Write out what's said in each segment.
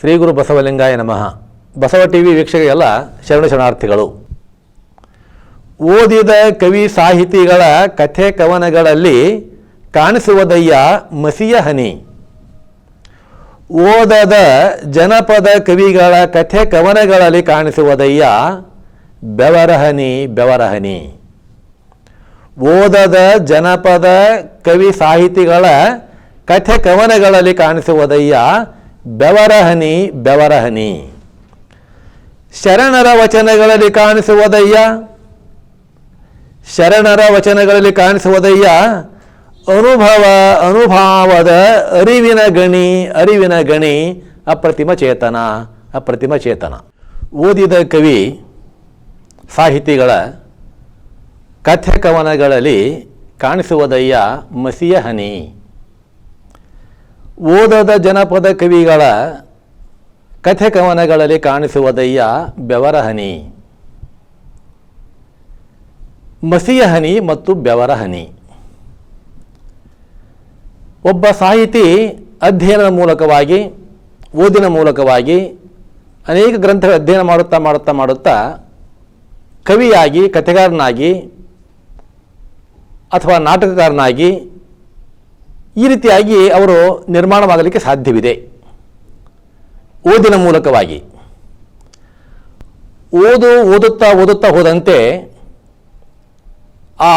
ಶ್ರೀ ಗುರು ಬಸವಲಿಂಗಾಯ ನಮಃ. Basava T V ವೀಕ್ಷಕರಿಗೆಲ್ಲ ಶರಣ ಶರಣಾರ್ಥಿಗಳು. ಓದಿದ ಕವಿ ಸಾಹಿತಿಗಳ ಕಥೆ ಕವನಗಳಲ್ಲಿ ಕಾಣಿಸುವುದಯ್ಯ ಮಸಿಯ ಹನಿ. ಓದದ ಜನಪದ ಕವಿಗಳ ಕಥೆ ಕವನಗಳಲ್ಲಿ ಕಾಣಿಸುವುದಯ್ಯ ಬೆವರಹನಿ ಬೆವರಹನಿ ಓದದ ಜನಪದ ಕವಿ ಸಾಹಿತಿಗಳ ಕಥೆ ಕವನಗಳಲ್ಲಿ ಕಾಣಿಸುವುದಯ್ಯ ಬೆವರಹನಿ ಬೆವರಹನಿ. ಶರಣರ ವಚನಗಳಲ್ಲಿ ಕಾಣಿಸುವುದಯ್ಯ ಶರಣರ ವಚನಗಳಲ್ಲಿ ಕಾಣಿಸುವುದಯ್ಯ ಅನುಭವ, ಅನುಭಾವದ ಅರಿವಿನ ಗಣಿ ಅರಿವಿನ ಗಣಿ, ಅಪ್ರತಿಮ ಚೇತನ ಅಪ್ರತಿಮ ಚೇತನ. ಓದಿದ ಕವಿ ಸಾಹಿತಿಗಳ ಕಥೆ ಕವನಗಳಲ್ಲಿ ಕಾಣಿಸುವುದಯ್ಯ ಮಸಿಯ ಹನಿ. ಓದದ ಜನಪದ ಕವಿಗಳ ಕಥೆ ಕವನಗಳಲ್ಲಿ ಕಾಣಿಸುವ ದಯ್ಯ ಬೆವರಹನಿ. ಮಸಿಯ ಹನಿ ಮತ್ತು ಬೆವರಹನಿ. ಒಬ್ಬ ಸಾಹಿತಿ ಅಧ್ಯಯನದ ಮೂಲಕವಾಗಿ, ಓದಿನ ಮೂಲಕವಾಗಿ ಅನೇಕ ಗ್ರಂಥಗಳ ಅಧ್ಯಯನ ಮಾಡುತ್ತಾ ಮಾಡುತ್ತಾ ಮಾಡುತ್ತಾ ಕವಿಯಾಗಿ, ಕಥೆಗಾರನಾಗಿ ಅಥವಾ ನಾಟಕಕಾರನಾಗಿ ಈ ರೀತಿಯಾಗಿ ಅವರು ನಿರ್ಮಾಣವಾಗಲಿಕ್ಕೆ ಸಾಧ್ಯವಿದೆ. ಓದಿನ ಮೂಲಕವಾಗಿ. ಓದು, ಓದುತ್ತಾ ಓದುತ್ತಾ ಹೋದಂತೆ ಆ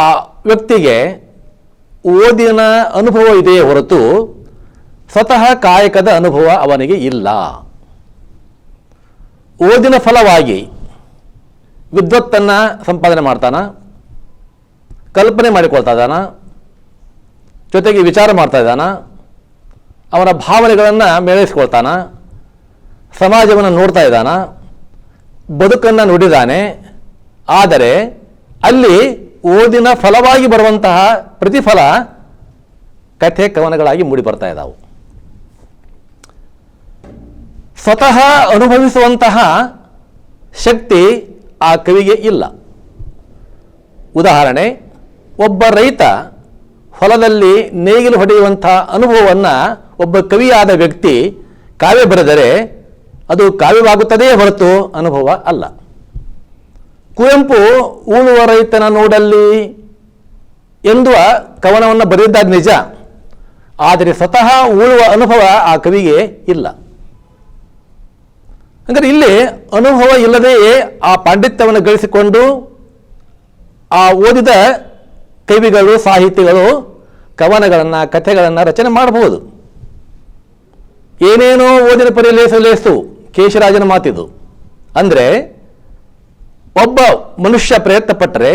ವ್ಯಕ್ತಿಗೆ ಓದಿನ ಅನುಭವ ಇದೆಯೇ ಹೊರತು ಸ್ವತಃ ಕಾಯಕದ ಅನುಭವ ಅವನಿಗೆ ಇಲ್ಲ. ಓದಿನ ಫಲವಾಗಿ ವಿದ್ವತ್ತನ್ನು ಸಂಪಾದನೆ ಮಾಡ್ತಾನ, ಕಲ್ಪನೆ ಮಾಡಿಕೊಳ್ತಾ ಇದ್ದಾನ ಜೊತೆಗೆ ವಿಚಾರ ಮಾಡ್ತಾ ಇದ್ದಾನ. ಅವನ ಭಾವನೆಗಳನ್ನು ಮೇಳೈಸ್ಕೊಳ್ತಾನ. ಸಮಾಜವನ್ನು ನೋಡ್ತಾ ಇದ್ದಾನ. ಬದುಕನ್ನು ನುಡಿದಾನೆ. ಆದರೆ ಅಲ್ಲಿ ಓದಿನ ಫಲವಾಗಿ ಬರುವಂತಹ ಪ್ರತಿಫಲ ಕಥೆ ಕವನಗಳಾಗಿ ಮೂಡಿ ಬರ್ತಾ ಇದ್ದಾವೆ ಸ್ವತಃ ಅನುಭವಿಸುವಂತಹ ಶಕ್ತಿ ಆ ಕವಿಗೆ ಇಲ್ಲ. ಉದಾಹರಣೆ, ಒಬ್ಬ ರೈತ ಹೊಲದಲ್ಲಿ ನೇಗಿಲು ಹೊಡೆಯುವಂತಹ ಅನುಭವವನ್ನು ಒಬ್ಬ ಕವಿಯಾದ ವ್ಯಕ್ತಿ ಕಾವ್ಯ ಬರೆದರೆ ಅದು ಕಾವ್ಯವಾಗುತ್ತದೆಯೇ ಹೊರತು ಅನುಭವ ಅಲ್ಲ. ಕುವೆಂಪು ಉಳುವ ರೈತನ ನೋಡಲ್ಲಿ ಎಂದುವ ಕವನವನ್ನು ಬರೆದಿದ್ದಾಗ ನಿಜ. ಆದರೆ ಸ್ವತಃ ಉಳುವ ಅನುಭವ ಆ ಕವಿಗೆ ಇಲ್ಲ. ಅಂದರೆ ಇಲ್ಲಿ ಅನುಭವ ಇಲ್ಲದೆಯೇ ಆ ಪಾಂಡಿತ್ಯವನ್ನು ಗಳಿಸಿಕೊಂಡು ಆ ಓದಿದ ಕವಿಗಳು, ಸಾಹಿತಿಗಳು ಕವನಗಳನ್ನು, ಕಥೆಗಳನ್ನು ರಚನೆ ಮಾಡಬಹುದು. ಏನೇನೋ ಓದಿನ ಪರಿ ಲೇಸು ಲೇಸು ಕೇಶರಾಜನ ಮಾತಿದು. ಅಂದರೆ, ಒಬ್ಬ ಮನುಷ್ಯ ಪ್ರಯತ್ನ ಪಟ್ಟರೆ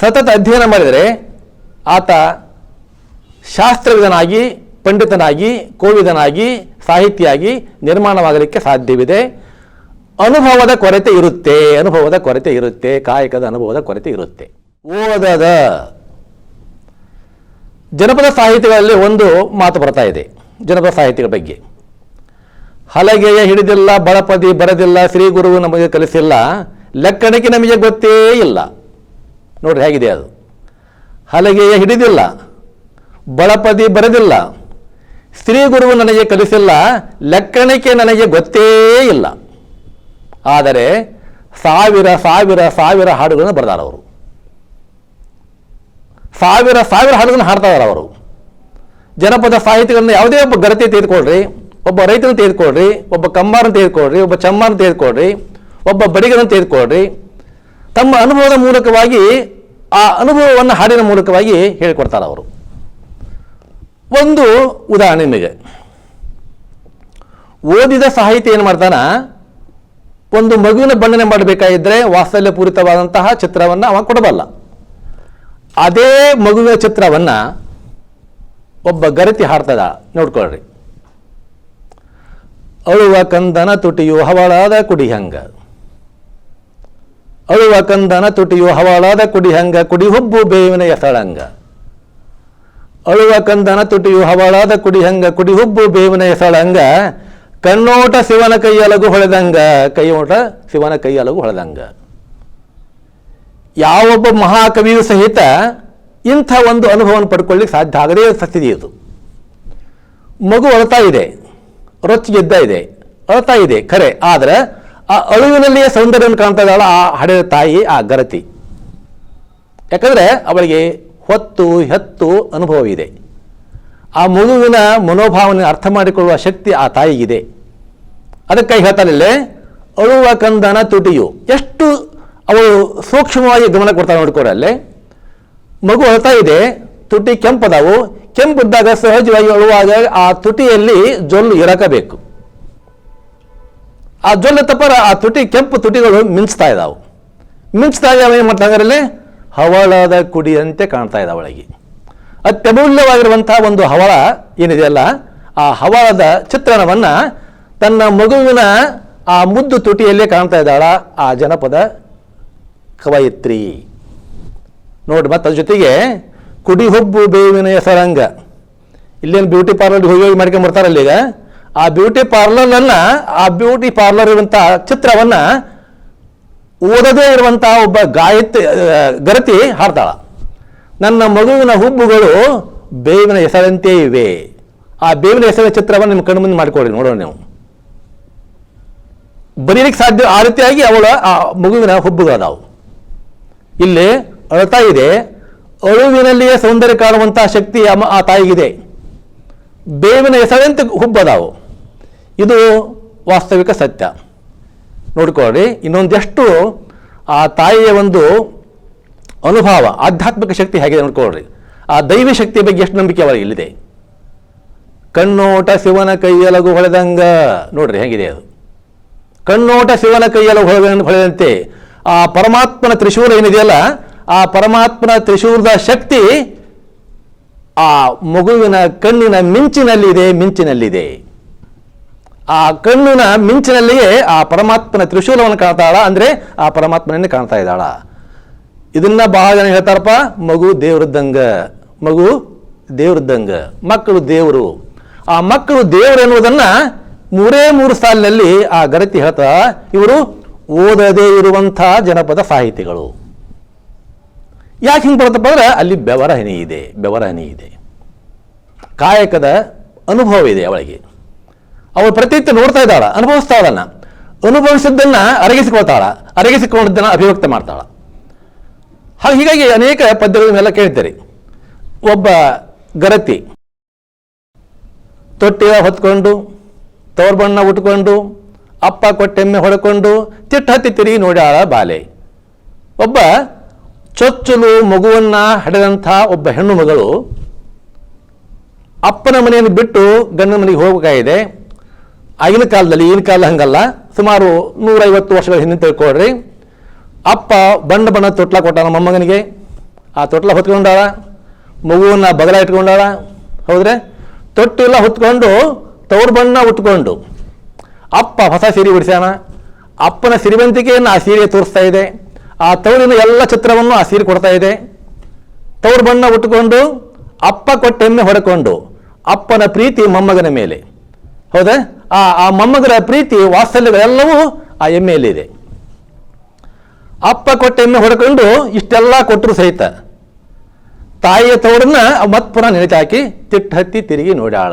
ಸತತ ಅಧ್ಯಯನ ಮಾಡಿದರೆ, ಆತ ಶಾಸ್ತ್ರವಿದನಾಗಿ, ಪಂಡಿತನಾಗಿ, ಕೋವಿದನಾಗಿ, ಸಾಹಿತಿಯಾಗಿ ನಿರ್ಮಾಣವಾಗಲಿಕ್ಕೆ ಸಾಧ್ಯವಿದೆ. ಅನುಭವದ ಕೊರತೆ ಇರುತ್ತೆ, ಅನುಭವದ ಕೊರತೆ ಇರುತ್ತೆ, ಕಾಯಕದ ಅನುಭವದ ಕೊರತೆ ಇರುತ್ತೆ. ಓದದ ಜನಪದ ಸಾಹಿತ್ಯಗಳಲ್ಲಿ ಒಂದು ಮಾತು ಬರ್ತಾ ಇದೆ, ಜನಪದ ಸಾಹಿತ್ಯಗಳ ಬಗ್ಗೆ. ಹಲಗೆಯ ಹಿಡಿದಿಲ್ಲ ಬಳಪದಿ ಬರದಿಲ್ಲ, ಶ್ರೀ ಗುರುವು ನಮಗೆ ಕಲಿಸಿಲ್ಲ ಲೆಕ್ಕಣಕ್ಕೆ ನಮಗೆ ಗೊತ್ತೇ ಇಲ್ಲ. ನೋಡ್ರಿ ಹೇಗಿದೆ ಅದು. ಹಲಗೆಯ ಹಿಡಿದಿಲ್ಲ ಬಳಪದಿ ಬರೆದಿಲ್ಲ, ಶ್ರೀ ಗುರುವು ನನಗೆ ಕಲಿಸಿಲ್ಲ ಲೆಕ್ಕಣಕ್ಕೆ ನನಗೆ ಗೊತ್ತೇ ಇಲ್ಲ. ಆದರೆ ಸಾವಿರ ಸಾವಿರ ಸಾವಿರ ಹಾಡುಗಳನ್ನು ಬರೆದಾರ ಅವರು ಸಾವಿರ ಸಾವಿರ ಹಾಡುಗಳನ್ನು ಹಾಡ್ತಾ ಇದ್ದಾರೆ ಅವರು. ಜನಪದ ಸಾಹಿತ್ಯಗಳನ್ನು ಯಾವುದೇ ಒಬ್ಬ ಗರತಿ ತೆಗೆದುಕೊಳ್ಳ್ರಿ, ಒಬ್ಬ ರೈತನ ತೆಗೆದುಕೊಳ್ಳ್ರಿ, ಒಬ್ಬ ಕಂಬಾರನ ತೆಗೆದುಕೊಳ್ಳ್ರಿ, ಒಬ್ಬ ಚಮ್ಮಾರನ ತೆಗೆದುಕೊಳ್ಳ್ರಿ, ಒಬ್ಬ ಬಡಿಗರನ್ನ ತೆಗೆದುಕೊಳ್ಳ್ರಿ, ತಮ್ಮ ಅನುಭವದ ಮೂಲಕವಾಗಿ, ಆ ಅನುಭವವನ್ನು ಹಾಡಿನ ಮೂಲಕವಾಗಿ ಹೇಳಿಕೊಡ್ತಾರೆ ಅವರು. ಒಂದು ಉದಾಹರಣೆ ನಿಮಗೆ. ಓದಿದ ಸಾಹಿತ್ಯ ಏನು ಮಾಡ್ತಾನ? ಒಂದು ಮಗುವಿನ ಬಣ್ಣನೆ ಮಾಡಬೇಕಾಗಿದ್ದರೆ ವಾತ್ಸಲ್ಯಪೂರಿತವಾದಂತಹ ಚಿತ್ರವನ್ನು ಅವ ಕೊಡಬಲ್ಲ. ಅದೇ ಮಗುವಿನ ಚಿತ್ರವನ್ನು ಒಬ್ಬ ಗರತಿ ಹಾಡ್ತದ. ನೋಡ್ಕೊಳ್ರಿ. ಅಳುವ ಕಂದನ ತುಟಿಯು ಹವಳಾದ ಕುಡಿಹಂಗ. ಅಳುವ ಕಂದನ ತುಟಿಯು ಹವಳಾದ ಕುಡಿ ಹುಬ್ಬು ಬೇವಿನ ಎಸಳಂಗ ಅಳುವ ಕಂದನ ತುಟಿಯು ಹವಳಾದ ಕುಡಿ ಹುಬ್ಬು ಬೇವಿನ ಎಸಳಂಗ ಕಣ್ಣೋಟ ಶಿವನ ಕೈಯಲಗು ಹೊಳೆದಂಗ, ಕೈಯೋಟ ಶಿವನ ಕೈಯಲಗು ಹೊಳೆದಂಗ. ಯಾವೊಬ್ಬ ಮಹಾಕವಿಯೂ ಸಹಿತ ಇಂಥ ಒಂದು ಅನುಭವವನ್ನು ಪಡ್ಕೊಳ್ಳಿಕ್ಕೆ ಸಾಧ್ಯ ಆಗದೇ ಸ್ಥಿತಿ ಇದು ಮಗು ಅಳ್ತಾ ಇದೆ ರೊಚ್ಚಿಗೆದ್ದ ಇದೆ, ಅಳ್ತಾ ಇದೆ, ಖರೆ. ಆದರೆ ಆ ಅಳುವಿನಲ್ಲಿಯೇ ಸೌಂದರ್ಯವನ್ನು ಕಾಣ್ತಾ ಇದ್ದಾಳ ಆ ಹಡೆದ ತಾಯಿ, ಆ ಗರತಿ. ಯಾಕಂದರೆ ಅವಳಿಗೆ ಹೊತ್ತು, ಹೆತ್ತು ಅನುಭವ ಇದೆ ಆ ಮಗುವಿನ ಮನೋಭಾವನೆ ಅರ್ಥ ಮಾಡಿಕೊಳ್ಳುವ ಶಕ್ತಿ ಆ ತಾಯಿಗಿದೆ. ಅದಕ್ಕಾಗಿ ಹೇಳ್ತಾರಲ್ಲೇ ಅಳುವ ಕಂದನ ತುಟಿಯು. ಎಷ್ಟು ಅವಳು ಸೂಕ್ಷ್ಮವಾಗಿ ಗಮನ ಕೊಡ್ತಾರೆ ನೋಡ್ಕೊಡ್ರೆ ಅಲ್ಲೇ ಮಗು ಅಳ್ತಾ ಇದೆ, ತುಟಿ ಕೆಂಪದಾವು. ಕೆಂಪಿದ್ದಾಗ ಸಹಜವಾಗಿ ಅಳುವಾಗ ಆ ತುಟಿಯಲ್ಲಿ ಜೊಲ್ಲು ಇರಕಬೇಕು. ಆ ಜೊಲ್ಲು ತಪ್ಪರ ಆ ತುಟಿ, ಕೆಂಪು ತುಟಿಗಳು ಮಿಂಚ್ತಾ ಇದ್ದಾವೆ ಮಿಂಚ್ತಾ ಇದ್ದಾವೆ ಏನು ಮಾಡ್ತಾ ಹವಳದ ಕುಡಿಯಂತೆ ಕಾಣ್ತಾ ಇದ್ದಾವೆ ಒಳಗೆ ಅತ್ಯಮೂಲ್ಯವಾಗಿರುವಂತಹ ಒಂದು ಹವಳ ಏನಿದೆಯಲ್ಲ ಆ ಹವಳದ ಚಿತ್ರಣವನ್ನು ತನ್ನ ಮಗುವಿನ ಆ ಮುದ್ದು ತುಟಿಯಲ್ಲೇ ಕಾಣ್ತಾ ಇದ್ದಾಳ ಆ ಜನಪದ ಕವಯಿತ್ರಿ ನೋಡಿ, ಮತ್ತು ಅದ್ರ ಜೊತೆಗೆ ಕುಡಿ ಹುಬ್ಬು ಬೇವಿನ ಹೆಸರಂಗ ಇಲ್ಲೇನು ಬ್ಯೂಟಿ ಪಾರ್ಲರ್ಗೆ ಹೋಗಿ ಹೋಗಿ ಮಾಡ್ಕೊಂಡ್ ಬರ್ತಾರಲ್ಲ ಈಗ? ಆ ಬ್ಯೂಟಿ ಪಾರ್ಲರ್ನ ಆ ಬ್ಯೂಟಿ ಪಾರ್ಲರ್ ಇರುವಂಥ ಚಿತ್ರವನ್ನು ಓದದೇ ಇರುವಂಥ ಒಬ್ಬ ಗಾಯತ್ರಿ ಗರತಿ ಹಾಡ್ತಾಳ. ನನ್ನ ಮಗುವಿನ ಹುಬ್ಬುಗಳು ಬೇವಿನ ಹೆಸರಂತೆ ಇವೆ. ಆ ಬೇವಿನ ಹೆಸರಿನ ಚಿತ್ರವನ್ನು ನಿಮ್ಮ ಕಣ್ಣು ಮುಂದೆ ನೋಡೋಣ ನೀವು. ಬರೀಲಿಕ್ಕೆ ಸಾಧ್ಯ ಆ ರೀತಿಯಾಗಿ ಅವಳ ಆ ಮಗುವಿನ ಹುಬ್ಬುಗಳದಾವು. ಇಲ್ಲಿ ಅಳ್ತಾ ಇದೆ, ಅಳುವಿನಲ್ಲಿಯೇ ಸೌಂದರ್ಯ ಕಾಣುವಂತಹ ಶಕ್ತಿ ಆ ತಾಯಿಗಿದೆ. ಬೇವಿನ ಹೆಸರಂತೆ ಹುಬ್ಬದಾವು ಇದು ವಾಸ್ತವಿಕ ಸತ್ಯ. ನೋಡ್ಕೊಳ್ಳಿ, ಇನ್ನೊಂದೆಷ್ಟು ಆ ತಾಯಿಯ ಒಂದು ಅನುಭವ, ಆಧ್ಯಾತ್ಮಿಕ ಶಕ್ತಿ ಹೇಗಿದೆ ನೋಡ್ಕೊಳ್ರಿ ಆ ದೈವಿ ಶಕ್ತಿಯ ಬಗ್ಗೆ ಎಷ್ಟು ನಂಬಿಕೆ ಅವರಿಗೆ ಇಲ್ಲಿದೆ? ಕಣ್ಣೋಟ ಶಿವನ ಕೈಯಲಗು ಹೊಳೆದಂಗ. ನೋಡ್ರಿ, ಹೇಗಿದೆ ಅದು. ಕಣ್ಣೋಟ ಶಿವನ ಕೈಯಲಗು ಹೊಳೆ ಹೊಳೆದಂತೆ ಆ ಪರಮಾತ್ಮನ ತ್ರಿಶೂಲ ಏನಿದೆಯಲ್ಲ, ಆ ಪರಮಾತ್ಮನ ತ್ರಿಶೂಲದ ಶಕ್ತಿ ಆ ಮಗುವಿನ ಕಣ್ಣಿನ ಮಿಂಚಿನಲ್ಲಿದೆ ಮಿಂಚಿನಲ್ಲಿದೆ. ಆ ಕಣ್ಣಿನ ಮಿಂಚಿನಲ್ಲಿಯೇ ಆ ಪರಮಾತ್ಮನ ತ್ರಿಶೂಲವನ್ನು ಕಾಣ್ತಾಳ, ಅಂದ್ರೆ ಆ ಪರಮಾತ್ಮನನ್ನೇ ಕಾಣ್ತಾ ಇದ್ದಾಳ. ಇದನ್ನ ಬಹಳ ಜನ ಹೇಳ್ತಾರಪ್ಪ, ಮಗು ದೇವ್ರದ್ದಂಗ. ಮಗು ದೇವ್ರದ್ದಂಗ. ಮಕ್ಕಳು ದೇವರು. ಆ ಮಕ್ಕಳು ದೇವರು ಎನ್ನುವುದನ್ನು ಮೂರೇ ಮೂರು ಸಾಲಿನಲ್ಲಿ ಆ ಗರತಿ ಹೇಳ್ತಾ, ಇವರು ಓದದೇ ಇರುವಂಥ ಜನಪದ ಸಾಹಿತಿಗಳು. ಯಾಕೆ ಹಿಂಗೆ ಬರುತ್ತಪ್ಪ ಅಂದ್ರೆ ಅಲ್ಲಿ ಬೆವರ ಹನಿ ಇದೆ ಬೆವರ ಹನಿ ಇದೆ. ಕಾಯಕದ ಅನುಭವ ಇದೆ ಅವಳಿಗೆ. ಅವಳು ಪ್ರತಿನಿತ್ಯ ನೋಡ್ತಾ ಇದ್ದಾಳ, ಅನುಭವಿಸ್ತಾ ಇದ್ದಾನ ಅನುಭವಿಸಿದ್ದನ್ನು ಅರಗಿಸಿಕೊಳ್ತಾಳ ಅರಗಿಸಿಕೊಂಡಿದ್ದನ್ನು ಅಭಿವ್ಯಕ್ತ ಮಾಡ್ತಾಳ. ಹಾಗೆ ಹೀಗಾಗಿ ಅನೇಕ ಪದ್ಯಗಳನ್ನೆಲ್ಲ ಕೇಳ್ತೀರಿ. ಒಬ್ಬ ಗರತಿ ತೊಟ್ಟಿಯ ಹೊತ್ಕೊಂಡು ತವರ್ಬಣ್ಣ ಉಟ್ಕೊಂಡು ಅಪ್ಪ ಕೊಟ್ಟೆಮ್ಮೆ ಹೊಡ್ಕೊಂಡು ತಿಟ್ಟು ಹತ್ತಿ ತಿರುಗಿ ನೋಡ್ಯಾಳ ಬಾಲೆ. ಒಬ್ಬ ಚೊಚ್ಚಲು ಮಗುವನ್ನ ಹಡೆದಂಥ ಒಬ್ಬ ಹೆಣ್ಣು ಮಗಳು ಅಪ್ಪನ ಮನೆಯನ್ನು ಬಿಟ್ಟು ಗಂಡನ ಮನೆಗೆ ಹೋಗಬೇಕಾಗಿದೆ ಆಗಿನ ಕಾಲದಲ್ಲಿ ಈಗಿನ ಕಾಲ ಹಂಗಲ್ಲ. ಸುಮಾರು ನೂರೈವತ್ತು ವರ್ಷಗಳ ಹಿಂದೆ ತಿಳ್ಕೊಳ್ರಿ. ಅಪ್ಪ ಬಣ್ಣ ಬಣ್ಣ ತೊಟ್ಲ ನಮ್ಮ ಮೊಮ್ಮಗನಿಗೆ. ಆ ತೊಟ್ಲ ಹೊತ್ಕೊಂಡಾಳ, ಮಗುವನ್ನ ಬಗಲ ಇಟ್ಕೊಂಡಾಳ. ಹೌದ್ರೆ? ತೊಟ್ಟಿಲ್ಲ ಹೊತ್ಕೊಂಡು ತವ್ರ ಬಣ್ಣ ಉಟ್ಕೊಂಡು ಅಪ್ಪ ಹೊಸ ಸೀರೆ ಉಡಿಸ್ಯಾನ. ಅಪ್ಪನ ಸಿರಿವಂತಿಕೆಯನ್ನು ಆ ಸೀರೆ ತೋರಿಸ್ತಾ ಇದೆ. ಆ ತವರಿನ ಎಲ್ಲ ಚಿತ್ರವನ್ನು ಆ ಸೀರೆ ಕೊಡ್ತಾ ಇದೆ. ತವರು ಬಣ್ಣ ಉಟ್ಕೊಂಡು ಅಪ್ಪ ಕೊಟ್ಟೆಮ್ಮೆ ಹೊಡ್ಕೊಂಡು, ಅಪ್ಪನ ಪ್ರೀತಿ ಮೊಮ್ಮಗನ ಮೇಲೆ. ಹೌದಾ? ಆ ಆ ಮೊಮ್ಮಗರ ಪ್ರೀತಿ, ವಾತ್ಸಲ್ಯಗಳೆಲ್ಲವೂ ಆ ಎಮ್ಮೆಯಲ್ಲಿದೆ ಅಪ್ಪ ಕೊಟ್ಟೆಮ್ಮೆ ಹೊಡ್ಕೊಂಡು ಇಷ್ಟೆಲ್ಲ ಕೊಟ್ಟರು ಸಹಿತ. ತಾಯಿಯ ತವರನ್ನ ಮತ್ ಪುನಃ ನೆನೆತಾಕಿ ತಿಟ್ಟು ಹತ್ತಿ ತಿರುಗಿ ನೋಡ್ಯಾಳ.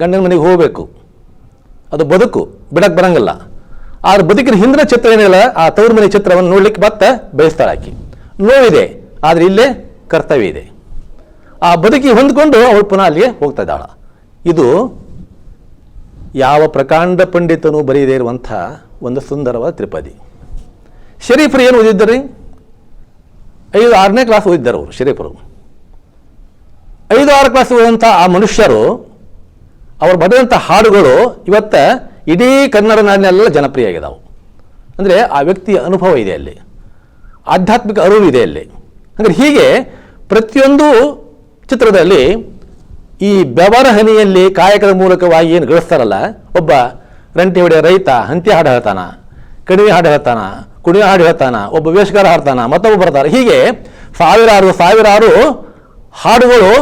ಗಂಡನ ಮನೆಗೆ ಹೋಗಬೇಕು. ಅದು ಬದುಕು ಬಿಡಕ್ಕೆ ಬರಂಗಿಲ್ಲ. ಆದ್ರೆ ಬದುಕಿನ ಹಿಂದಿನ ಚಿತ್ರ ಏನಿಲ್ಲ, ಆ ತವ್ರ ಮನೆ ಚಿತ್ರವನ್ನು ನೋಡ್ಲಿಕ್ಕೆ ಬತ್ತ ಬಯಸ್ತಾಳೆ ಆಕಿ. ನೋವಿದೆ, ಆದರೆ ಇಲ್ಲೇ ಕರ್ತವ್ಯ ಇದೆ. ಆ ಬದುಕಿ ಹೊಂದ್ಕೊಂಡು ಅವಳು ಪುನಃ ಅಲ್ಲಿಗೆ ಹೋಗ್ತಾ ಇದ್ದಾಳ. ಇದು ಯಾವ ಪ್ರಕಾಂಡ ಪಂಡಿತನು ಬರೆಯದೇ ಇರುವಂಥ ಒಂದು ಸುಂದರವಾದ ತ್ರಿಪದಿ. ಶರೀಫರು ಏನು ಓದಿದ್ದರು? ಐದು, ಆರನೇ ಕ್ಲಾಸ್ ಓದಿದ್ದರು ಅವರು, ಶರೀಫರು. ಐದು, ಆರು ಕ್ಲಾಸ್ ಓದಂಥ ಆ ಮನುಷ್ಯರು ಅವರು ಬರೆದಂಥ ಹಾಡುಗಳು ಇವತ್ತ ಇಡೀ ಕನ್ನಡ ನಾಡಿನೆಲ್ಲ ಜನಪ್ರಿಯ ಆಗಿದಾವೆ ಅಂದರೆ ಆ ವ್ಯಕ್ತಿಯ ಅನುಭವ ಇದೆ ಅಲ್ಲಿ. ಆಧ್ಯಾತ್ಮಿಕ ಅರಿವು ಇದೆ ಅಲ್ಲಿ. ಅಂದರೆ ಹೀಗೆ ಪ್ರತಿಯೊಂದು ಚಿತ್ರದಲ್ಲಿ ಈ ಬೆವರ ಹನಿಯಲ್ಲಿ ಕಾಯಕದ ಮೂಲಕವಾಗಿ ಏನು ಗಳಿಸ್ತಾರಲ್ಲ, ಒಬ್ಬ ರಂಟಿ ಹೊಡೆಯ ರೈತ ಹಂತಿ ಹಾಡು ಹೇಳ್ತಾನ ಕಡಿಮೆ ಹಾಡು ಹೇಳ್ತಾನ ಕುಡಿಯ ಹಾಡು ಹೇಳ್ತಾನ, ಒಬ್ಬ ವೇಷಗಾರ ಹಾಡ್ತಾನ, ಮತ್ತೊಬ್ಬ ಬರ್ತಾರೆ. ಹೀಗೆ ಸಾವಿರಾರು ಸಾವಿರಾರು ಹಾಡುಗಳು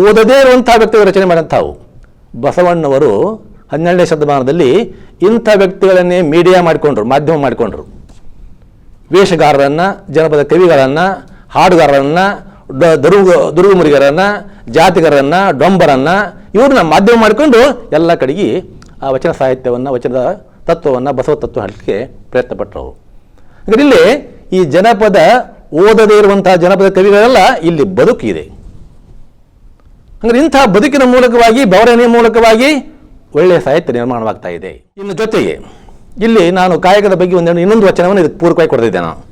ಓದದೇ ಇರುವಂತಹ ವ್ಯಕ್ತಿಗಳು ರಚನೆ ಮಾಡಿದಂಥವು. ಬಸವಣ್ಣವರು ಹನ್ನೆರಡನೇ ಶತಮಾನದಲ್ಲಿ ಇಂಥ ವ್ಯಕ್ತಿಗಳನ್ನೇ ಮೀಡಿಯಾ ಮಾಡಿಕೊಂಡ್ರು, ಮಾಧ್ಯಮ ಮಾಡಿಕೊಂಡ್ರು. ವೇಷಗಾರರನ್ನು, ಜನಪದ ಕವಿಗಳನ್ನು, ಹಾಡುಗಾರರನ್ನು ದುರುಗು ದುರುಗುಮರಿಗರನ್ನ ಜಾತಿಗರನ್ನ ಡೊಂಬರನ್ನು ಇವ್ರನ್ನ ಮಾಧ್ಯಮ ಮಾಡಿಕೊಂಡು ಎಲ್ಲ ಕಡೆಗೆ ಆ ವಚನ ಸಾಹಿತ್ಯವನ್ನು, ವಚನದ ತತ್ವವನ್ನು, ಬಸವ ತತ್ವ ಹಾಕಲಿಕ್ಕೆ ಪ್ರಯತ್ನ ಪಟ್ಟರು ಇಲ್ಲಿ ಈ ಜನಪದ ಓದದೇ ಇರುವಂತಹ ಜನಪದ ಕವಿಗಳೆಲ್ಲ ಇಲ್ಲಿ ಬದುಕಿದೆ. ಅಂದರೆ ಇಂಥ ಬದುಕಿನ ಮೂಲಕವಾಗಿ ಬೆವರನೆಯ ಮೂಲಕವಾಗಿ ಒಳ್ಳೆಯ ಸಾಹಿತ್ಯ ನಿರ್ಮಾಣವಾಗ್ತಾ ಇದೆ. ಇನ್ನು ಜೊತೆಗೆ, ಇಲ್ಲಿ ನಾನು ಕಾಯಕದ ಬಗ್ಗೆ ಒಂದು ಇನ್ನೊಂದು ವಚನವನ್ನು ಇದಕ್ಕೆ ಪೂರ್ವಕವಾಗಿ ಕೊಡ್ತಿದ್ದೆ ನಾನು.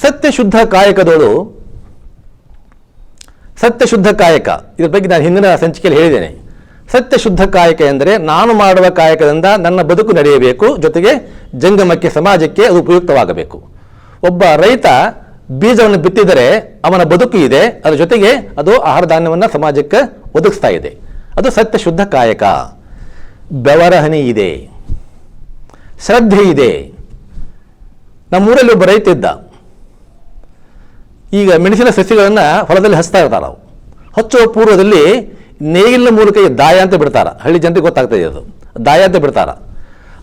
ಸತ್ಯ ಶುದ್ಧ ಕಾಯಕದೋಳು ಸತ್ಯ ಶುದ್ಧ ಕಾಯಕ. ಇದ್ರ ಬಗ್ಗೆ ನಾನು ಹಿಂದಿನ ಸಂಚಿಕೆಯಲ್ಲಿ ಹೇಳಿದ್ದೇನೆ. ಸತ್ಯ ಶುದ್ಧ ಕಾಯಕ ಎಂದರೆ ನಾನು ಮಾಡುವ ಕಾಯಕದಿಂದ ನನ್ನ ಬದುಕು ನಡೆಯಬೇಕು. ಜೊತೆಗೆ ಜಂಗಮಕ್ಕೆ, ಸಮಾಜಕ್ಕೆ ಅದು ಉಪಯುಕ್ತವಾಗಬೇಕು. ಒಬ್ಬ ರೈತ ಬೀಜವನ್ನು ಬಿತ್ತಿದರೆ ಅವನ ಬದುಕು ಇದೆ, ಅದರ ಜೊತೆಗೆ ಅದು ಆಹಾರ ಧಾನ್ಯವನ್ನು ಸಮಾಜಕ್ಕೆ ಒದಗಿಸ್ತಾ ಇದೆ. ಅದು ಸತ್ಯ ಶುದ್ಧ ಕಾಯಕ. ಬೆವರಹನಿ ಇದೆ. ಶ್ರದ್ಧೆ ಇದೆ. ನಮ್ಮೂರಲ್ಲಿ ಒಬ್ಬ ರೈತ ಇದ್ದ. ಈಗ ಮೆಣಸಿನ ಸಸಿಗಳನ್ನು ಹೊಲದಲ್ಲಿ ಹಚ್ತಾ ಇರ್ತಾರೆ ನಾವು. ಹಚ್ಚುವ ಪೂರ್ವದಲ್ಲಿ ನೇಗಿಲಿನ ಮೂಲಕ ದಾಯ ಅಂತ ಬಿಡ್ತಾರ. ಹಳ್ಳಿ ಜನರಿಗೆ ಗೊತ್ತಾಗ್ತದೆ ಅದು. ದಾಯ ಅಂತ ಬಿಡ್ತಾರ.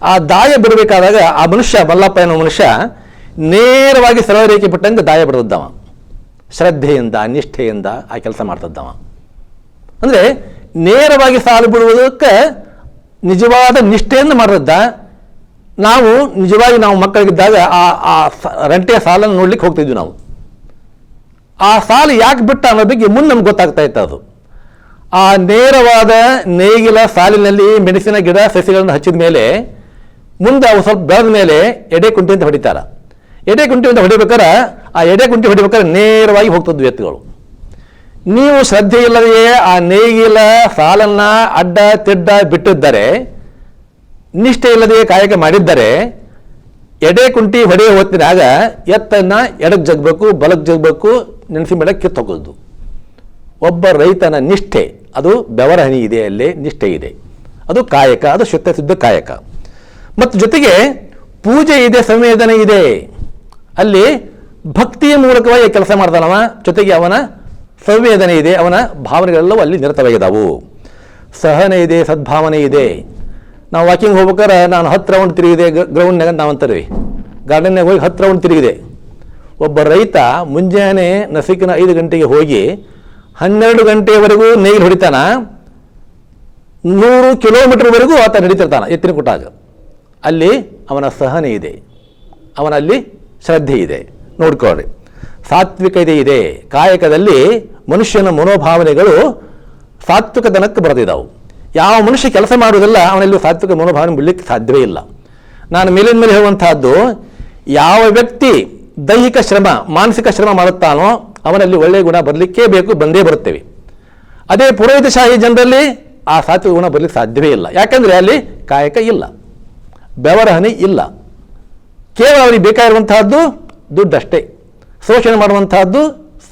ಆ ದಾಯ ಬಿಡಬೇಕಾದಾಗ ಆ ಮನುಷ್ಯ, ಮಲ್ಲಪ್ಪ ಎನ್ನುವ ಮನುಷ್ಯ ನೇರವಾಗಿ ಸರಳ ರೇಖೆ ಬಿಟ್ಟಂಗೆ ದಾಯ ಬಿಡ್ತಿದ್ದವ ಶ್ರದ್ಧೆಯಿಂದ, ನಿಷ್ಠೆಯಿಂದ ಆ ಕೆಲಸ ಮಾಡ್ತಿದ್ದವ. ಅಂದರೆ ನೇರವಾಗಿ ಸಾಲು ಬಿಡುವುದಕ್ಕೆ ನಿಜವಾದ ನಿಷ್ಠೆಯನ್ನು ಮಾಡಿದ್ದ ನಾವು ನಿಜವಾಗಿ ನಾವು ಮಕ್ಕಳಿಗಿದ್ದಾಗ ಆ ಆ ರಂಟೆಯ ಸಾಲನ್ನು ನೋಡ್ಲಿಕ್ಕೆ ಹೋಗ್ತಿದ್ವಿ ನಾವು. ಆ ಸಾಲು ಯಾಕೆ ಬಿಟ್ಟ ಅನ್ನೋ ಬಗ್ಗೆ ಮುಂದೆ ನಮ್ಗೆ ಗೊತ್ತಾಗ್ತಾ ಇತ್ತು ಅದು. ಆ ನೇರವಾದ ನೇಗಿಲ ಸಾಲಿನಲ್ಲಿ ಮೆಣಸಿನ ಗಿಡ ಸಸಿಗಳನ್ನು ಹಚ್ಚಿದ ಮೇಲೆ ಮುಂದೆ ಅವು ಸ್ವಲ್ಪ ಬೆಳೆದ ಮೇಲೆ ಎಡೆ ಕುಂಟಿ ಅಂತ ಹೊಡಿತಾರ. ಎಡೆ ಅಂತ ಹೊಡಿಬೇಕಾರೆ ಆ ಎಡೆ ಕುಂಟಿ ಹೊಡಿಬೇಕಾದ್ರೆ ನೇರವಾಗಿ ಹೋಗ್ತದ್ದು ಎತ್ತುಗಳು. ನೀವು ಶ್ರದ್ಧೆ ಇಲ್ಲದೆಯೇ ಆ ನೇಗಿಲ ಸಾಲನ್ನ ಅಡ್ಡ ತಿಡ್ಡ ಬಿಟ್ಟಿದ್ದರೆ, ನಿಷ್ಠೆ ಇಲ್ಲದೆಯೇ ಕಾಯಕ ಮಾಡಿದ್ದರೆ, ಎಡೆ ಕುಂಟಿ ಹೊಡೆಯ ಹೊತ್ತಿನಾಗ ಎತ್ತನ್ನ ಎಡಕ್ಕೆ ಜಗ್ಬೇಕು ಬಲಕ್ಕೆ ಜಗ್ಬೇಕು, ನೆನೆಸಿ ಮೇಲೆ ಕಿತ್ತೋಗೋದು. ಒಬ್ಬ ರೈತನ ನಿಷ್ಠೆ, ಅದು ಬೆವರ ಹನಿ ಇದೆ ಅಲ್ಲಿ, ನಿಷ್ಠೆ ಇದೆ. ಅದು ಕಾಯಕ, ಅದು ಶುದ್ಧ ಶುದ್ಧ ಕಾಯಕ. ಮತ್ತು ಜೊತೆಗೆ ಪೂಜೆ ಇದೆ, ಸಂವೇದನೆ ಇದೆ. ಅಲ್ಲಿ ಭಕ್ತಿಯ ಮೂಲಕವಾಗಿ ಕೆಲಸ ಮಾಡ್ತಾನವ ಜೊತೆಗೆ ಅವನ ಸಂವೇದನೆ ಇದೆ, ಅವನ ಭಾವನೆಗಳೆಲ್ಲವೂ ಅಲ್ಲಿ ನಿರತವಾಗಿದ್ದಾವು ಸಹನೆ ಇದೆ, ಸದ್ಭಾವನೆ ಇದೆ. ನಾವು ವಾಕಿಂಗ್ ಹೋಗ್ಬೇಕಾದ್ರೆ ನಾನು ಹತ್ತು ರೌಂಡ್ ತಿರುಗಿದೆ ಗ್ರೌಂಡ್ನಾಗ ನಾವು ಅಂತೀವಿ ಗಾರ್ಡನ್ನಾಗ ಹೋಗಿ ಹತ್ತು ರೌಂಡ್ ತಿರುಗಿದೆ. ಒಬ್ಬ ರೈತ ಮುಂಜಾನೆ ನಸಿಕಿನ ಐದು ಗಂಟೆಗೆ ಹೋಗಿ ಹನ್ನೆರಡು ಗಂಟೆಯವರೆಗೂ ನೀರು ಹೊಡಿತಾನ. ನೂರು ಕಿಲೋಮೀಟರ್ವರೆಗೂ ಆತ ನಡೀತಿರ್ತಾನೆ ಎತ್ತಿನ ಕುಟ್ಟಾಗ. ಅಲ್ಲಿ ಅವನ ಸಹನೆ ಇದೆ. ಅವನಲ್ಲಿ ಶ್ರದ್ಧೆ ಇದೆ. ನೋಡ್ಕೊಳ್ಳಿ ಸಾತ್ವಿಕತೆ ಇದೆ. ಕಾಯಕದಲ್ಲಿ ಮನುಷ್ಯನ ಮನೋಭಾವನೆಗಳು ಸಾತ್ವಿಕ ದನಕ್ಕೆ ಬರೆದಿದ್ದಾವೆ ಯಾವ ಮನುಷ್ಯ ಕೆಲಸ ಮಾಡುವುದಿಲ್ಲ, ಅವನಲ್ಲಿ ಸಾತ್ವಿಕ ಮನೋಭಾವನೆ ಬಿಡಲಿಕ್ಕೆ ಸಾಧ್ಯವೇ ಇಲ್ಲ. ನಾನು ಮೇಲಿನ ಮೇಲೆ ಹೇಳುವಂತಹದ್ದು, ಯಾವ ವ್ಯಕ್ತಿ ದೈಹಿಕ ಶ್ರಮ, ಮಾನಸಿಕ ಶ್ರಮ ಮಾಡುತ್ತಾನೋ, ಅವನಲ್ಲಿ ಒಳ್ಳೆಯ ಗುಣ ಬರಲಿಕ್ಕೇ ಬೇಕು, ಬಂದೇ ಬರುತ್ತೇವೆ. ಅದೇ ಪುರೋಹಿತಶಾಹಿ ಜನರಲ್ಲಿ ಆ ಸಾತ್ವಿಕ ಗುಣ ಬರಲಿಕ್ಕೆ ಸಾಧ್ಯವೇ ಇಲ್ಲ. ಯಾಕಂದರೆ ಅಲ್ಲಿ ಕಾಯಕ ಇಲ್ಲ. ಬೆವರ ಹನಿ ಇಲ್ಲ. ಕೇವಲ ಅವರಿಗೆ ಬೇಕಾಗಿರುವಂತಹದ್ದು ದುಡ್ಡಷ್ಟೇ. ಶೋಷಣೆ ಮಾಡುವಂತಹದ್ದು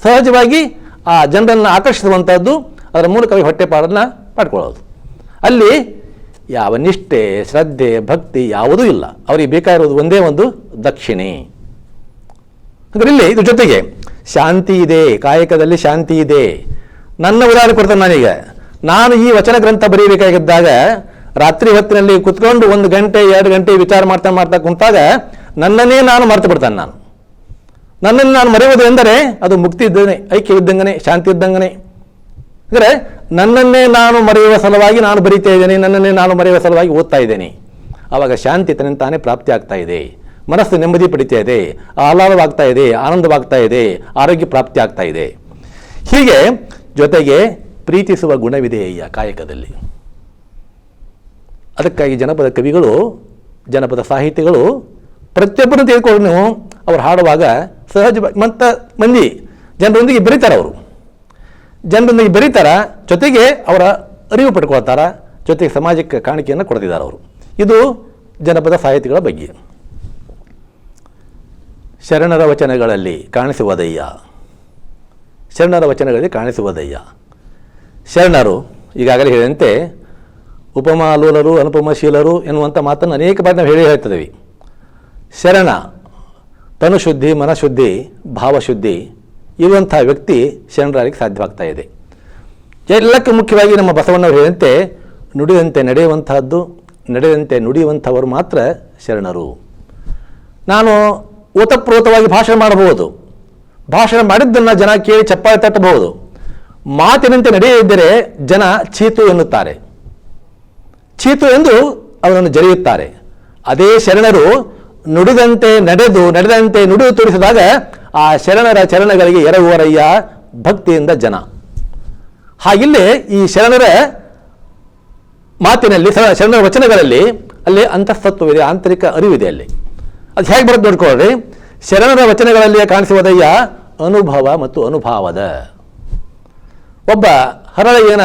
ಸಹಜವಾಗಿ ಆ ಜನರನ್ನು ಆಕರ್ಷಿಸುವಂಥದ್ದು ಅದರ ಮೂಲಕ ಹೊಟ್ಟೆಪಾಡನ್ನು ಪಡ್ಕೊಳ್ಳೋದು ಅಲ್ಲಿ ಯಾವ ನಿಷ್ಠೆ, ಶ್ರದ್ಧೆ, ಭಕ್ತಿ ಯಾವುದೂ ಇಲ್ಲ. ಅವರಿಗೆ ಬೇಕಾಗಿರೋದು ಒಂದೇ ಒಂದು ದಕ್ಷಿಣೆ. ಇಲ್ಲಿ ಇದ್ರ ಜೊತೆಗೆ ಶಾಂತಿ ಇದೆ, ಕಾಯಕದಲ್ಲಿ ಶಾಂತಿ ಇದೆ. ನನ್ನ ಉದಾಹರಣೆ ಕೊಡ್ತೇನೆ ನಾನೀಗ. ನಾನು ಈ ವಚನ ಗ್ರಂಥ ಬರೀಬೇಕಾಗಿದ್ದಾಗ ರಾತ್ರಿ ಹೊತ್ತಿನಲ್ಲಿ ಕುತ್ಕೊಂಡು ಒಂದು ಗಂಟೆ, ಎರಡು ಗಂಟೆ ವಿಚಾರ ಮಾಡ್ತಾ ಮಾಡ್ತಾ ಕುಂತಾಗ ನನ್ನನ್ನೇ ನಾನು ಮರೆತು ಬಿಡ್ತಾನೆ ನಾನು. ನನ್ನನ್ನು ನಾನು ಮರೆಯುವುದು ಎಂದರೆ ಅದು ಮುಕ್ತಿ ಇದ್ದೇನೆ ಐಕ್ಯ ಇದ್ದಂಗನೆ, ಶಾಂತಿ ಇದ್ದಂಗನೆ. ಅಂದರೆ ನನ್ನನ್ನೇ ನಾನು ಮರೆಯುವ ಸಲುವಾಗಿ ನಾನು ಬರೀತಾ ಇದ್ದೇನೆ, ನನ್ನನ್ನೇ ನಾನು ಮರೆಯುವ ಸಲುವಾಗಿ ಓದ್ತಾ ಇದ್ದೇನೆ. ಆವಾಗ ಶಾಂತಿ ತನ್ನಿಂತಾನೇ ಪ್ರಾಪ್ತಿ ಆಗ್ತಾ ಇದೆ. ಮನಸ್ಸು ನೆಮ್ಮದಿ ಪಡಿತಾ ಇದೆ. ಆಹ್ಲಾದವಾಗ್ತಾ ಇದೆ, ಆನಂದವಾಗ್ತಾ ಇದೆ, ಆರೋಗ್ಯ ಪ್ರಾಪ್ತಿ ಆಗ್ತಾ ಇದೆ. ಹೀಗೆ ಜೊತೆಗೆ ಪ್ರೀತಿಸುವ ಗುಣವಿದೆ ಈ ಕಾಯಕದಲ್ಲಿ. ಅದಕ್ಕಾಗಿ ಜನಪದ ಕವಿಗಳು, ಜನಪದ ಸಾಹಿತಿಗಳು ಪ್ರತಿಯೊಬ್ಬರನ್ನು ತೆಗೆದುಕೊಂಡು ನೀವು ಅವ್ರು ಹಾಡುವಾಗ ಸಹಜ ಮತ್ತು ಮಂದಿ ಜನರೊಂದಿಗೆ ಬೆರೀತಾರೆ ಅವರು. ಜನರೊಂದಿಗೆ ಬೆರೀತಾರೆ, ಜೊತೆಗೆ ಅವರ ಅರಿವು ಪಡ್ಕೊಳ್ತಾರ, ಜೊತೆಗೆ ಸಮಾಜಕ್ಕೆ ಕಾಣಿಕೆಯನ್ನು ಕೊಡ್ತಿದ್ದಾರೆ ಅವರು. ಇದು ಜನಪದ ಸಾಹಿತಿಗಳ ಬಗ್ಗೆ. ಶರಣರ ವಚನಗಳಲ್ಲಿ ಕಾಣಿಸುವುದಯ್ಯ. ಶರಣರ ವಚನಗಳಲ್ಲಿ ಕಾಣಿಸುವುದಯ್ಯ. ಶರಣರು ಈಗಾಗಲೇ ಹೇಳಿದಂತೆ ಉಪಮಾಲೂಲರು, ಅನುಪಮಶೀಲರು ಎನ್ನುವಂಥ ಮಾತನ್ನು ಅನೇಕ ಬಾರಿ ನಾವು ಹೇಳಿ ಹೇಳ್ತಿದ್ದೀವಿ. ಶರಣ, ತನುಶುದ್ಧಿ, ಮನಶುದ್ಧಿ, ಭಾವಶುದ್ಧಿ ಇರುವಂಥ ವ್ಯಕ್ತಿ ಶರಣರಾಗಲಿಕ್ಕೆ ಸಾಧ್ಯವಾಗ್ತಾ ಇದೆ. ಎಲ್ಲಕ್ಕೆ ಮುಖ್ಯವಾಗಿ ನಮ್ಮ ಬಸವಣ್ಣವರು ಹೇಳಿದಂತೆ ನುಡಿದಂತೆ ನಡೆಯುವಂತಹದ್ದು, ನಡೆದಂತೆ ನುಡಿಯುವಂಥವರು ಮಾತ್ರ ಶರಣರು. ನಾನು ಓತಪ್ರೋತವಾಗಿ ಭಾಷಣ ಮಾಡಬಹುದು. ಭಾಷಣ ಮಾಡಿದ್ದನ್ನು ಜನ ಕೇಳಿ ಚಪ್ಪಾಳೆ ತಟ್ಟಬಹುದು. ಮಾತಿನಂತೆ ನಡೆಯದಿದ್ದರೆ ಜನ ಚೀತು ಎನ್ನುತ್ತಾರೆ. ಚೀತು ಎಂದು ಅವರನ್ನು ಜರೆಯುತ್ತಾರೆ. ಅದೇ ಶರಣರು ನುಡಿದಂತೆ ನಡೆದು, ನಡೆದಂತೆ ನುಡಿ ತೋರಿಸಿದಾಗ ಆ ಶರಣರ ಚರಣಗಳಿಗೆ ಎರಗುವರಯ್ಯ ಭಕ್ತಿಯಿಂದ ಜನ. ಹಾಗಿಲ್ಲೇ ಈ ಶರಣರ ಮಾತಿನಲ್ಲಿ ಶರಣರ ವಚನಗಳಲ್ಲಿ ಅಲ್ಲಿ ಅಂತಸ್ತತ್ವವಿದೆ ಆಂತರಿಕ ಅರಿವಿದೆ ಅಲ್ಲಿ. ಅದು ಹೇಗೆ ಬರುತ್ತೆ ನೋಡ್ಕೊಳ್ಳ್ರಿ? ಶರಣರ ವಚನಗಳಲ್ಲಿ ಕಾಣಿಸುವುದಯ್ಯ ಅನುಭವ ಮತ್ತು ಅನುಭಾವದ. ಒಬ್ಬ ಹರಳಯ್ಯನ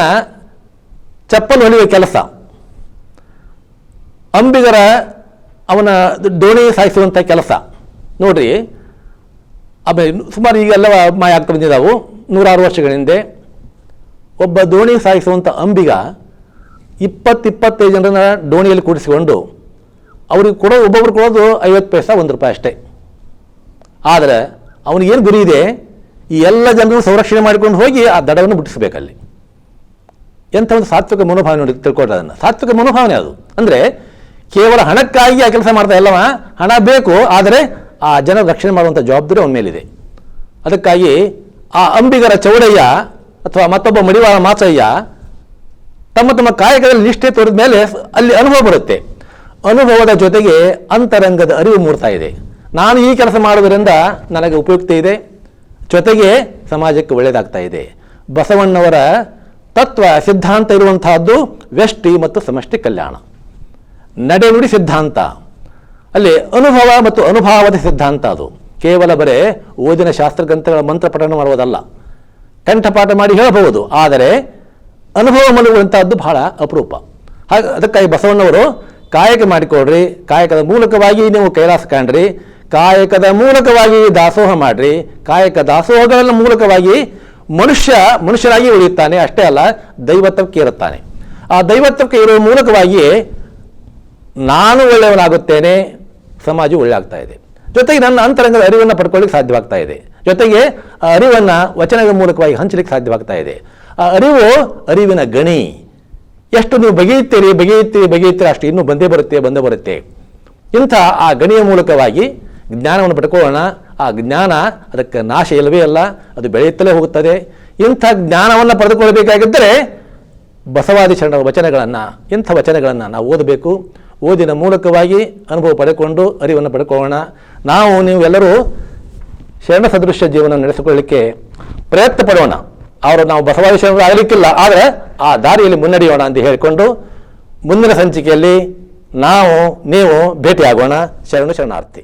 ಚಪ್ಪಲು ಹೊಲಿಯುವ ಕೆಲಸ. ಅಂಬಿಗರ ಅವನ ದೋಣಿ ಸಾಯಿಸುವಂಥ ಕೆಲಸ. ನೋಡ್ರಿ ಆಮೇಲೆ ಸುಮಾರು ಈಗೆಲ್ಲ ಮಾಯ ಆಗ್ತಾ ಬಂದಿದ್ದಾವು ನೂರಾರು ವರ್ಷಗಳ ಹಿಂದೆ ಒಬ್ಬ ದೋಣಿ ಸಾಯಿಸುವಂಥ ಅಂಬಿಗ ಇಪ್ಪತ್ತಿಪ್ಪತ್ತೈದು ಜನರನ್ನ ದೋಣಿಯಲ್ಲಿ ಕೂಡಿಸಿಕೊಂಡು ಅವ್ರಿಗೆ ಕೊಡೋ, ಒಬ್ಬೊಬ್ರು ಕೊಡೋದು ಐವತ್ತು ಪೈಸಾ, ಒಂದು ರೂಪಾಯಿ ಅಷ್ಟೇ. ಆದರೆ ಅವನಿಗೇನು ಗುರಿ ಇದೆ? ಈ ಎಲ್ಲ ಜನರನ್ನು ಸಂರಕ್ಷಣೆ ಮಾಡಿಕೊಂಡು ಹೋಗಿ ಆ ದಡವನ್ನು ಮುಟ್ಟಿಸಬೇಕಲ್ಲಿ. ಎಂಥ ಒಂದು ಸಾತ್ವಿಕ ಮನೋಭಾವನೆ ನೋಡಿ ತಿಳ್ಕೊಳ್ರಿ ಅದನ್ನು. ಸಾತ್ವಿಕ ಮನೋಭಾವನೆ ಅದು. ಅಂದರೆ ಕೇವಲ ಹಣಕ್ಕಾಗಿ ಆ ಕೆಲಸ ಮಾಡ್ತಾ ಇಲ್ಲವ? ಹಣ ಬೇಕು, ಆದರೆ ಆ ಜನರ ರಕ್ಷಣೆ ಮಾಡುವಂಥ ಜವಾಬ್ದಾರಿ ಅವನ ಮೇಲಿದೆ. ಅದಕ್ಕಾಗಿ ಆ ಅಂಬಿಗರ ಚೌಡಯ್ಯ ಅಥವಾ ಮತ್ತೊಬ್ಬ ಮಡಿವಾಳ ಮಾಚಯ್ಯ ತಮ್ಮ ತಮ್ಮ ಕಾಯಕದಲ್ಲಿ ನಿಷ್ಠೆ ತೋರಿದ ಮೇಲೆ ಅಲ್ಲಿ ಅನುಭವ ಬರುತ್ತೆ. ಅನುಭವದ ಜೊತೆಗೆ ಅಂತರಂಗದ ಅರಿವು ಮೂಡ್ತಾ ಇದೆ. ನಾನು ಈ ಕೆಲಸ ಮಾಡುವುದರಿಂದ ನನಗೆ ಉಪಯುಕ್ತ ಇದೆ. ಜೊತೆಗೆ ಸಮಾಜಕ್ಕೆ ಒಳ್ಳೆಯದಾಗ್ತಾ ಇದೆ. ಬಸವಣ್ಣವರ ತತ್ವ, ಸಿದ್ಧಾಂತ ಇರುವಂತಹದ್ದು ವ್ಯಷ್ಟಿ ಮತ್ತು ಸಮಷ್ಟಿ ಕಲ್ಯಾಣ. ನಡೆನುಡಿ ಸಿದ್ಧಾಂತ. ಅಲ್ಲಿ ಅನುಭವ ಮತ್ತು ಅನುಭಾವದ ಸಿದ್ಧಾಂತ ಅದು. ಕೇವಲ ಬರೇ ಓದಿನ ಶಾಸ್ತ್ರಗ್ರಂಥಗಳ ಮಂತ್ರ ಪಠಣ ಮಾಡುವುದಲ್ಲ. ಕಂಠಪಾಠ ಮಾಡಿ ಹೇಳಬಹುದು. ಆದರೆ ಅನುಭವ ಮಲಗುವಂತಹದ್ದು ಬಹಳ ಅಪರೂಪ. ಹಾಗೆ, ಅದಕ್ಕಾಗಿ ಬಸವಣ್ಣವರು ಕಾಯಕ ಮಾಡಿಕೊಡ್ರಿ. ಕಾಯಕದ ಮೂಲಕವಾಗಿ ನೀವು ಕೈಲಾಸ ಕಾಣ್ರಿ. ಕಾಯಕದ ಮೂಲಕವಾಗಿ ದಾಸೋಹ ಮಾಡ್ರಿ. ಕಾಯಕ ದಾಸೋಹಗಳ ಮೂಲಕವಾಗಿ ಮನುಷ್ಯ ಮನುಷ್ಯರಾಗಿ ಉಳಿಯುತ್ತಾನೆ. ಅಷ್ಟೇ ಅಲ್ಲ, ದೈವತ್ವಕ್ಕೆ ಇರುತ್ತಾನೆ ಆ ದೈವತ್ವಕ್ಕೆ ಇರುವ ಮೂಲಕವಾಗಿಯೇ ನಾನು ಒಳ್ಳೆಯವನಾಗುತ್ತೇನೆ ಸಮಾಜ ಒಳ್ಳೆ ಆಗ್ತಾ ಇದೆ. ಜೊತೆಗೆ ನನ್ನ ಅಂತರಂಗದ ಅರಿವನ್ನು ಪಡ್ಕೊಳ್ಳಿಕ್ಕೆ ಸಾಧ್ಯವಾಗ್ತಾ ಇದೆ. ಜೊತೆಗೆ ಅರಿವನ್ನು ವಚನಗಳ ಮೂಲಕವಾಗಿ ಹಂಚಲಿಕ್ಕೆ ಸಾಧ್ಯವಾಗ್ತಾ ಇದೆ. ಆ, ಅರಿವು ಅರಿವಿನ ಗಣಿ. ಎಷ್ಟು ನೀವು ಬಗೆಯುತ್ತೀರಿ ಬಗೆಯುತ್ತೀರಿ ಬಗೆಯುತ್ತೀರಿ, ಅಷ್ಟು ಇನ್ನೂ ಬಂದೇ ಬರುತ್ತೆ ಬಂದೇ ಬರುತ್ತೆ. ಇಂಥ ಆ ಗಣಿಯ ಮೂಲಕವಾಗಿ ಜ್ಞಾನವನ್ನು ಪಡ್ಕೊಳ್ಳೋಣ. ಆ ಜ್ಞಾನ ಅದಕ್ಕೆ ನಾಶ ಇಲ್ಲವೇ ಅಲ್ಲ, ಅದು ಬೆಳೆಯುತ್ತಲೇ ಹೋಗುತ್ತದೆ. ಇಂಥ ಜ್ಞಾನವನ್ನು ಪಡೆದುಕೊಳ್ಳಬೇಕಾಗಿದ್ದರೆ ಬಸವಾದಿ ಶರಣರ ವಚನಗಳನ್ನು, ಇಂಥ ವಚನಗಳನ್ನು ನಾವು ಓದಬೇಕು. ಓದಿನ ಮೂಲಕವಾಗಿ ಅನುಭವ ಪಡೆಕೊಂಡು ಅರಿವನ್ನು ಪಡ್ಕೊಳ್ಳೋಣ. ನಾವು ನೀವೆಲ್ಲರೂ ಶರಣ ಸದೃಶ್ಯ ಜೀವನ ನಡೆಸಿಕೊಳ್ಳಲಿಕ್ಕೆ ಪ್ರಯತ್ನ ಪಡೋಣ. ಅವರು ನಾವು ಬಸವಾದಿ ಶರಣರು ಆಗಲಿಕ್ಕಿಲ್ಲ, ಆದರೆ ಆ ದಾರಿಯಲ್ಲಿ ಮುನ್ನಡೆಯೋಣ ಅಂತ ಹೇಳಿಕೊಂಡು ಮುಂದಿನ ಸಂಚಿಕೆಯಲ್ಲಿ ನಾವು, ನೀವು ಭೇಟಿಯಾಗೋಣ. ಶರಣು ಶರಣಾರ್ಥಿ.